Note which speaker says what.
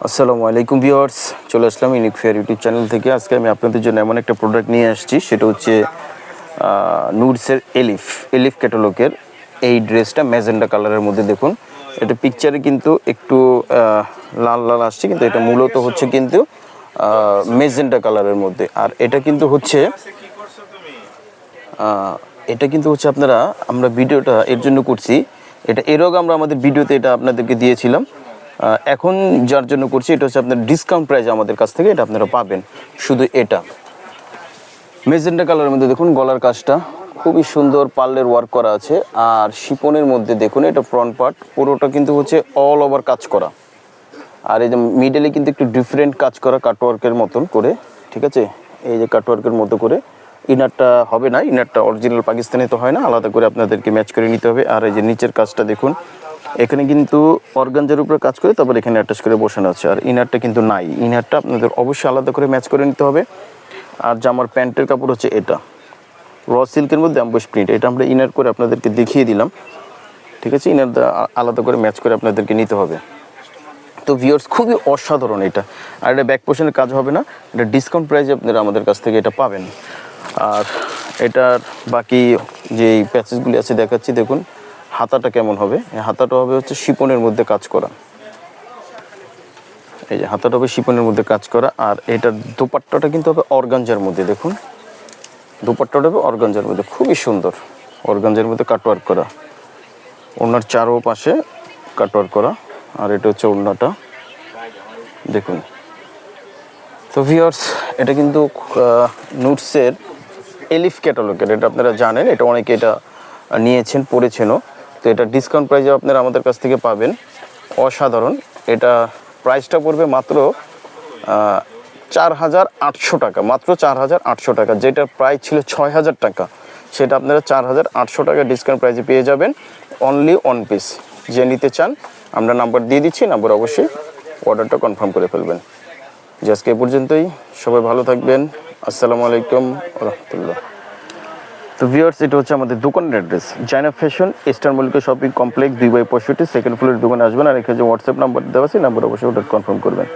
Speaker 1: আসসালামু আলাইকুম ভিউয়ার্স, চলে আসলাম ইউনিক ফেয়ার ইউটিউব চ্যানেল থেকে। আজকে আমি আপনাদের জন্য এমন একটা প্রোডাক্ট নিয়ে আসছি, সেটা হচ্ছে নুডসের এলিফ এলিফ ক্যাটালগের এই ড্রেসটা ম্যাজেন্ডা কালারের মধ্যে দেখুন। এটা পিকচারে কিন্তু একটু লাল লাল আসছে, কিন্তু এটা মূলত হচ্ছে কিন্তু মেজেন্ডা কালারের মধ্যে। আর এটা কিন্তু হচ্ছে এটা কিন্তু হচ্ছে আপনারা, আমরা ভিডিওটা এর জন্য করছি। এটা আগে আমরা আমাদের ভিডিওতে এটা আপনাদেরকে দিয়েছিলাম। এখন যার জন্য করছি, এটা হচ্ছে আপনার ডিসকাউন্ট প্রাইস আমাদের কাছ থেকে, এটা আপনারা পাবেন শুধু এটা। মেজেন্ডা কালারের মধ্যে দেখুন, গলার কাজটা খুবই সুন্দর, পার্লের ওয়ার্ক করা আছে। আর শিপনের মধ্যে দেখুন, এটা ফ্রন্ট পার্ট পুরোটা কিন্তু হচ্ছে অল ওভার কাজ করা। আর এই যে মিডলে কিন্তু একটু ডিফারেন্ট কাজ করা কাটওয়ার্কের মতন করে, ঠিক আছে? এই যে কাটওয়ার্কের মতো করে। ইনারটা হবে না ইনারটা অরিজিনাল পাকিস্তানি তো হয় না, আলাদা করে আপনাদেরকে ম্যাচ করে নিতে হবে। আর এই যে নিচের কাজটা দেখুন এখানে কিন্তু অর্গানজার উপরে কাজ করে তারপর এখানে অ্যাটাচ করে বসানো আছে। আর ইনারটা কিন্তু নাই। ইনারটা আপনাদের অবশ্যই আলাদা করে ম্যাচ করে নিতে হবে। আর জামার প্যান্টের কাপড় হচ্ছে এটা। র সিল্কের মধ্যে অ্যাম্বুশ প্রিন্ট এটা আমরা ইনার করে আপনাদেরকে দেখিয়ে দিলাম। ঠিক আছে? ইনার আলাদা করে ম্যাচ করে আপনাদেরকে নিতে হবে। তো ভিউয়ার্স খুবই অসাধারণ এটা। আর এটা ব্যাক পোর্শনের কাজ হবে না। এটা ডিসকাউন্ট প্রাইসে আপনারা আমাদের কাছ থেকে এটা পাবেন। আর এটার বাকি যে প্যাচেসগুলি আছে দেখাচ্ছি, দেখুন। হাতাটা কেমন হবে? হাতাটা হবে হচ্ছে শিপনের মধ্যে কাজ করা। এই যে হাতাটা হবে শিপনের মধ্যে কাজ করা, আর এটার দোপাট্টাটা কিন্তু হবে অর্গানজার মধ্যে, দেখুন। দোপাট্টাটা হবে অর্গানজার মধ্যে, খুবই সুন্দর। অর্গানজার মধ্যে কাটওয়ার্ক করা। ওনার চারো পাশে কাটওয়ার্ক করা, আর এটা হচ্ছে ওড়নাটা। দেখুন। তো ভিওর্স এটা কিন্তু নুটসের এলিফ ক্যাটালগের এটা আপনারা জানেন, এটা অনেকে এটা নিয়েছেন, পড়েছেনও। তো এটা ডিসকাউন্ট প্রাইসে আপনারা আমাদের কাছ থেকে পাবেন। অসাধারণ। এটা প্রাইসটা পড়বে মাত্র চার হাজার আটশো টাকা। মাত্র চার হাজার আটশো টাকা। যেটার প্রাইস ছিল ছয় হাজার টাকা। সেটা আপনারা চার হাজার আটশো টাকা ডিসকাউন্ট প্রাইসে পেয়ে যাবেন। অনলি ওয়ান পিস যে নিতে চান, আমরা নাম্বার দিয়ে দিচ্ছি। নাম্বার অবশ্যই অর্ডারটা কনফার্ম করে ফেলবেন। যে আজকে এ পর্যন্তই। সবাই ভালো থাকবেন। আসসালামু আলাইকুম রহমতুল্লাহ। তো ভিউয়ার্স এটা হচ্ছে আমাদের দোকানের address Zaina fashion eastern Mallika shopping complex দুই বাই পঁয়ষট্টি সেকেন্ড ফ্লোরের দোকানে আসবেন আর এখানে যে হোয়াটসঅ্যাপ নাম্বার দেওয়া আছে নাম্বার অবশ্যই ওটা কনফার্ম করবেন।